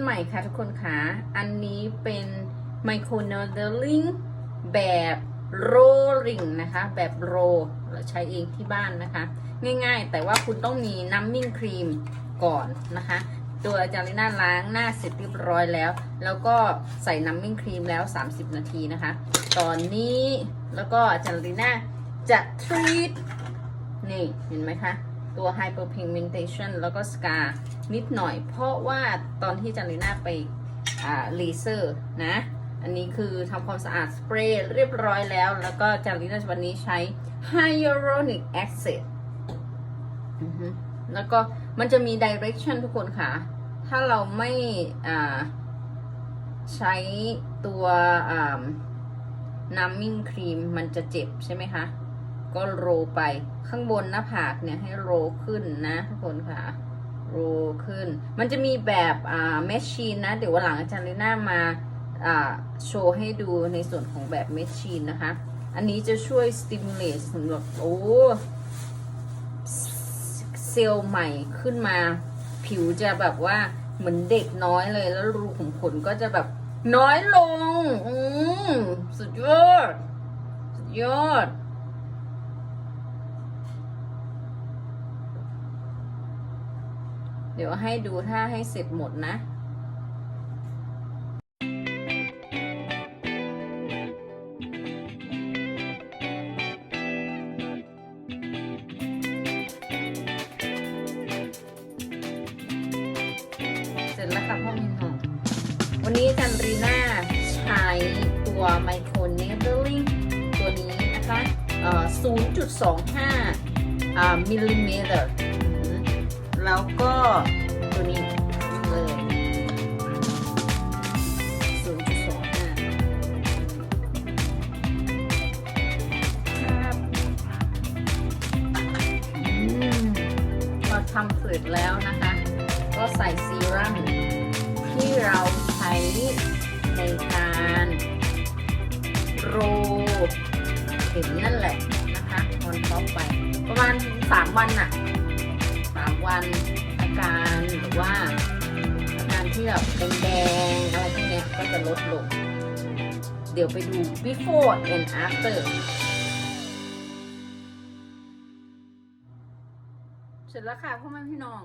ใหม่ค่ะทุกคนค่ะ อันนี้เป็นไมโครเนเดลลิงแบบโรลิงนะคะ แบบโรเราใช้เองที่บ้านนะคะ ง่ายๆ แต่ว่าคุณต้องมีน้ำมิ่งครีมก่อนนะคะ ตัวอาจารย์ลิน่าล้างหน้าเสร็จเรียบร้อยแล้ว แล้วก็ใส่น้ำมิ่งครีมแล้ว 30 นาทีนะคะ ตอนนี้แล้วก็อาจารย์ลิน่าจะทรีตนี่เห็นไหมคะ ตัว hyperpigmentation แล้วก็ scar นิดหน่อย เพราะว่าตอนที่จารย์ลิน่าไปเลเซอร์นะ อันนี้คือทำความสะอาดสเปรย์เรียบร้อยแล้ว แล้วก็จารย์ลิน่าวันนี้ใช้ hyaluronic acid อือฮึแล้วก็มันจะมี direction ทุกคนค่ะ ถ้าเราไม่ใช้ตัวน้ำมิ่งครีมมันจะเจ็บใช่ไหมคะ ก็โรไปข้างบนหน้าผากเนี่ยให้โรขึ้นนะทุกคนค่ะ โรขึ้น มันจะมีแบบอ่าแมชชีนนะ เดี๋ยววันหลังอาจารย์ลิน่ามาอ่าโชว์ให้ดูในส่วนของแบบแมชชีนนะคะ อันนี้จะช่วยสติมูลเลตสำหรับโอ้เซลล์ใหม่ขึ้นมา ผิวจะแบบว่าเหมือนเด็กน้อยเลยแล้วรูขุมขนก็จะแบบน้อยลง อืมสุดยอด สุดยอด ดี๋ยวให้ดูถ้าให้เสร็จหมดนะเสร็จแล้วค่ะพ่อมินหอมวันนี้จารย์รีน่าใช้ตัวไมโครเนเ e อร์ลิงตัวนี้นะคะ 0.25มิลลิเมตร แล้วก็ตัวนี้เลย0.25ครับอืมพอทำเสร็จแล้วนะคะ ก็ใส่ซีรั่มที่เราใช้ในการโรเห็นนั่นแหละนะคะออนท็อปไป ประมาณ 3 วันอะันอาการหรือว่าอาการที่แบบแดงๆอะไรพวกนี้ก็จะลดลง เดี๋ยวไปดู before and after เสร็จแล้วค่ะพ่อแม่พี่น้อง